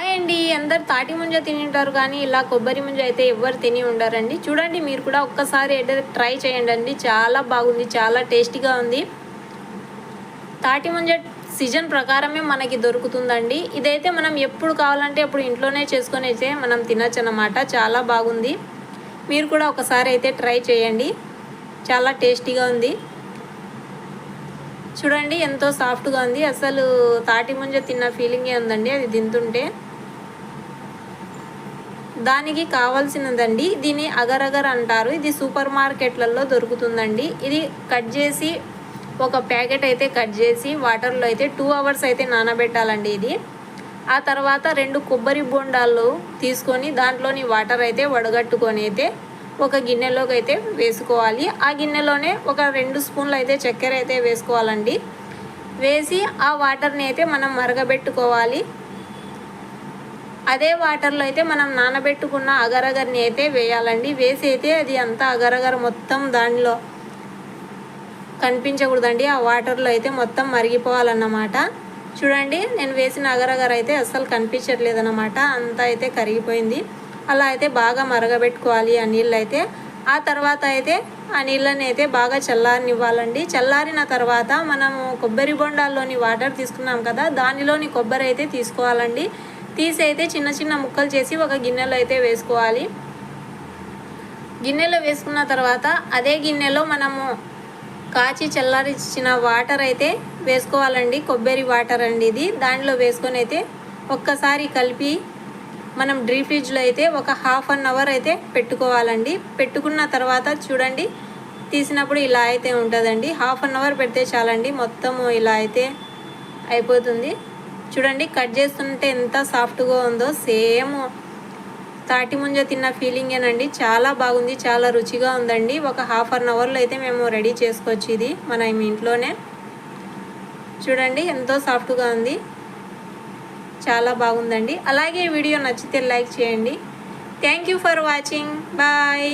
Hi అండి అందరు తాటి ముంజ తిని ఉంటారు కానీ ఇలా కొబ్బరి ముంజ అయితే ఎవ్వరు తిని ఉండారండి. చూడండి మీరు కూడా ఒక్కసారి అయితే ట్రై చేయండి అండి చాలా బాగుంది చాలా టేస్టీగా ఉంది. తాటి ముంజ సీజన్ ప్రకారమే మనకి దొరుకుతుందండి. ఇదైతే మనం ఎప్పుడు కావాలంటే అప్పుడు ఇంట్లోనే చేసుకొని అయితే మనం తినచ్చు అన్నమాట చాలా బాగుంది. మీరు కూడా ఒకసారి అయితే ట్రై చేయండి. చాలా టేస్టీగా ఉంది. చూడండి ఎంతో సాఫ్ట్గా ఉంది. అసలు తాటి ముంజ తిన్న ఫీలింగే ఉందండి అది తింటుంటే. దానికి కావాల్సినదండి. దీన్ని అగర్ అగర్ అంటారు. ఇది సూపర్ మార్కెట్లలో దొరుకుతుందండి. ఇది కట్ చేసి ఒక ప్యాకెట్ అయితే కట్ చేసి వాటర్లో అయితే టూ అవర్స్ అయితే నానబెట్టాలండి ఇది. ఆ తర్వాత రెండు కొబ్బరి బొండాలు తీసుకొని దాంట్లోని వాటర్ అయితే వడగట్టుకొని అయితే ఒక గిన్నెలోకి అయితే వేసుకోవాలి. ఆ గిన్నెలోనే ఒక రెండు స్పూన్లు అయితే చక్కెర అయితే వేసుకోవాలండి. వేసి ఆ వాటర్ని అయితే మనం మరగబెట్టుకోవాలి. అదే వాటర్లో అయితే మనం నానబెట్టుకున్న అగరగర్ని అయితే వేయాలండి. వేసి అయితే అది అంతా అగరగర మొత్తం దానిలో కనిపించకూడదండి. ఆ వాటర్లో అయితే మొత్తం మరిగిపోవాలన్నమాట. చూడండి నేను వేసిన అగరగర అయితే అస్సలు కనిపించట్లేదు అన్నమాట అంతా అయితే కరిగిపోయింది. అలా అయితే బాగా మరగబెట్టుకోవాలి ఆ నీళ్ళు అయితే ఆ తర్వాత అయితే ఆ నీళ్ళని అయితే బాగా చల్లారనివ్వాలండి. చల్లారిన తర్వాత మనము కొబ్బరి బొండాల్లోని వాటర్ తీసుకున్నాం కదా దానిలోని కొబ్బరి అయితే తీసుకోవాలండి. తీసి అయితే చిన్న చిన్న ముక్కలు చేసి ఒక గిన్నెలో అయితే వేసుకోవాలి. గిన్నెలో వేసుకున్న తర్వాత అదే గిన్నెలో మనము కాచి చల్లారించిన వాటర్ అయితే వేసుకోవాలండి. కొబ్బరి వాటర్ అండి ఇది. దాంట్లో వేసుకొని అయితే ఒక్కసారి కలిపి మనం డ్రీ ఫ్రిడ్జ్లో అయితే ఒక హాఫ్ అన్ అవర్ అయితే పెట్టుకోవాలండి. పెట్టుకున్న తర్వాత చూడండి తీసినప్పుడు ఇలా అయితే ఉంటుందండి. హాఫ్ అన్ అవర్ పెడితే చాలండి. మొత్తము ఇలా అయితే అయిపోతుంది. చూడండి కట్ చేస్తుంటే ఎంత సాఫ్ట్గా ఉందో. సేమ్ తాటి ముంజ తిన్న ఫీలింగేనండి. చాలా బాగుంది చాలా రుచిగా ఉందండి. ఒక హాఫ్ అన్ అవర్లో అయితే మేము రెడీ చేసుకోవచ్చు ఇది మన ఇంట్లోనే. చూడండి ఎంతో సాఫ్ట్గా ఉంది. చాలా బాగుందండి. అలాగే వీడియో నచ్చితే లైక్ చేయండి. Thank you for watching. Bye.